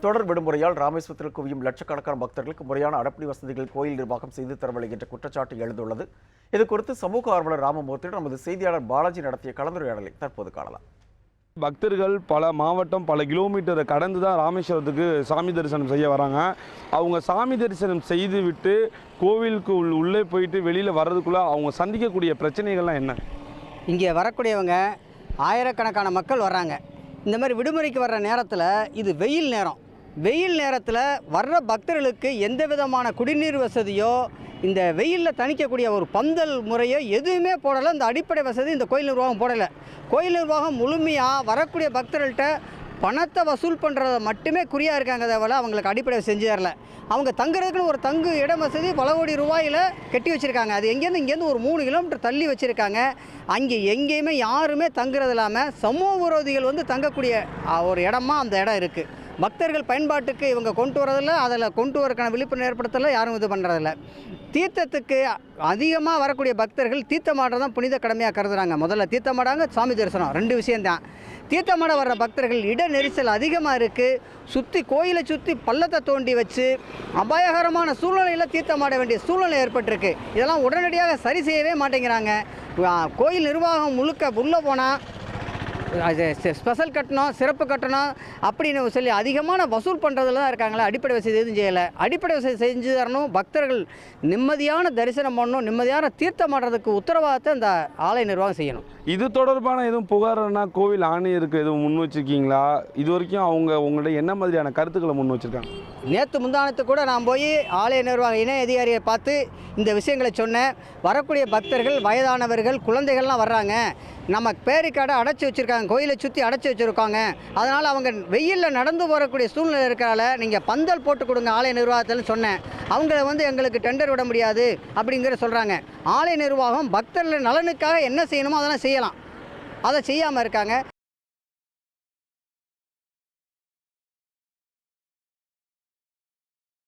தொடர் விடுமுறையால் ராமேஸ்வரத்தில் குவியும் லட்சக்கணக்கான பக்தர்களுக்கு முறையான அடப்படி வசதிகள் கோயில் நிர்வாகம் செய்து தரவில்லை என்ற குற்றச்சாட்டு எழுந்துள்ளது. இது குறித்து சமூக ஆர்வலர் ராமமூர்த்தியுடன் நமது செய்தியாளர் பாலாஜி நடத்திய கலந்துரையாடலை தற்போது காணலாம். பக்தர்கள் பல மாவட்டம் பல கிலோமீட்டரை கடந்து தான் ராமேஸ்வரத்துக்கு சாமி தரிசனம் செய்ய வராங்க. அவங்க சாமி தரிசனம் செய்து விட்டு கோவிலுக்கு உள்- உள்ளே போயிட்டு வெளியில் வர்றதுக்குள்ளே அவங்க சந்திக்கக்கூடிய பிரச்சனைகள்லாம் என்ன? இங்கே வரக்கூடியவங்க ஆயிரக்கணக்கான மக்கள் வர்றாங்க. இந்த மாதிரி விடுமுறைக்கு வர்ற நேரத்தில் இது வெயில் நேரம். வெயில் நேரத்தில் வர்ற பக்தர்களுக்கு எந்த விதமான குடிநீர் வசதியோ இந்த வெயிலில் தணிக்கக்கூடிய ஒரு பந்தல் முறையோ எதுவுமே போடலை. இந்த அடிப்படை வசதி இந்த கோயில் நிர்வாகம் போடலை. கோயில் நிர்வாகம் முழுமையாக வரக்கூடிய பக்தர்கள்ட்ட பணத்தை வசூல் பண்ணுறத மட்டுமே குறியாக இருக்காங்க தவிர அவங்களுக்கு அடிப்படை செஞ்சு தரல. அவங்க தங்குறதுக்குன்னு ஒரு தங்கு இடம் வசதி பல கோடி ரூபாயில் கட்டி வச்சுருக்காங்க. அது எங்கேருந்து இங்கேருந்து ஒரு மூணு கிலோமீட்டர் தள்ளி வச்சுருக்காங்க. அங்கே எங்கேயுமே யாருமே தங்குறது இல்லாமல் சமூக விரோதிகள் வந்து தங்கக்கூடிய ஒரு இடமா அந்த இடம் இருக்குது பக்தர்கள் பயன்பாட்டுக்கு இவங்க கொண்டு வரதில்ல அதில் கொண்டு வரக்கான விழிப்புணர்வு ஏற்படுத்தல யாரும் இது பண்ணுறதில்ல தீர்த்தத்துக்கு அதிகமாக வரக்கூடிய பக்தர்கள் தீர்த்தமாடுறது தான் புனித கடமையாக கருதுறாங்க. முதல்ல தீர்த்தமாடாங்க சாமி தரிசனம் ரெண்டு விஷயம்தான். தீர்த்தமாட வர்ற பக்தர்கள் இட நெரிசல் அதிகமாக இருக்குது சுற்றி கோயிலை சுற்றி பள்ளத்தை தோண்டி வச்சு அபாயகரமான சூழ்நிலையில் தீர்த்தமாட வேண்டிய சூழ்நிலை ஏற்பட்டிருக்கு. இதெல்லாம் உடனடியாக சரி செய்யவே மாட்டேங்கிறாங்க. கோயில் நிர்வாகம் முழுக்க உள்ளே போனால் அது ஸ்பெ- ஸ்பெஷல் கட்டணம் சிறப்பு கட்டணம் அப்படின்னு சொல்லி அதிகமான வசூல் பண்ணுறதுல தான் இருக்காங்களே அடிப்படை வசதி எதுவும் செய்யலை. அடிப்படை வசதி செஞ்சு தரணும் பக்தர்கள் நிம்மதியான தரிசனம் பண்ணணும் நிம்மதியான தீர்த்தம் பண்ணுறதுக்கு உத்தரவாதத்தை இந்த ஆலய நிர்வாகம் செய்யணும். இது தொடர்பான எதுவும் புகார்னா கோவில் ஆணையருக்கு எதுவும் முன் வச்சிருக்கீங்களா? இது வரைக்கும் அவங்க உங்கள்ட்ட என்ன மாதிரியான கருத்துக்களை முன் வச்சிருக்காங்க? நேற்று முந்தானத்து கூட நான் போய் ஆலய நிர்வாக இணை அதிகாரியை பார்த்து இந்த விஷயங்களை சொன்னேன். வரக்கூடிய பக்தர்கள் வயதானவர்கள் குழந்தைகள்லாம் வர்றாங்க. நம்ம பேரிக்காடை அடைச்சி வச்சுருக்காங்க. கோயிலை சுற்றி அடைச்சி வச்சுருக்காங்க. அதனால் அவங்க வெயிலில் நடந்து போகக்கூடிய சூழ்நிலை இருக்கிறால நீங்கள் பந்தல் போட்டு கொடுங்க ஆலய நிர்வாகத்தில் சொன்னேன். அவங்கள வந்து எங்களுக்கு டெண்டர் விட முடியாது அப்படிங்கிற சொல்கிறாங்க ஆலய நிர்வாகம் பக்தர்கள் நலனுக்காக என்ன செய்யணுமோ அதெல்லாம் செய்யலாம். அதை செய்யாமல் இருக்காங்க.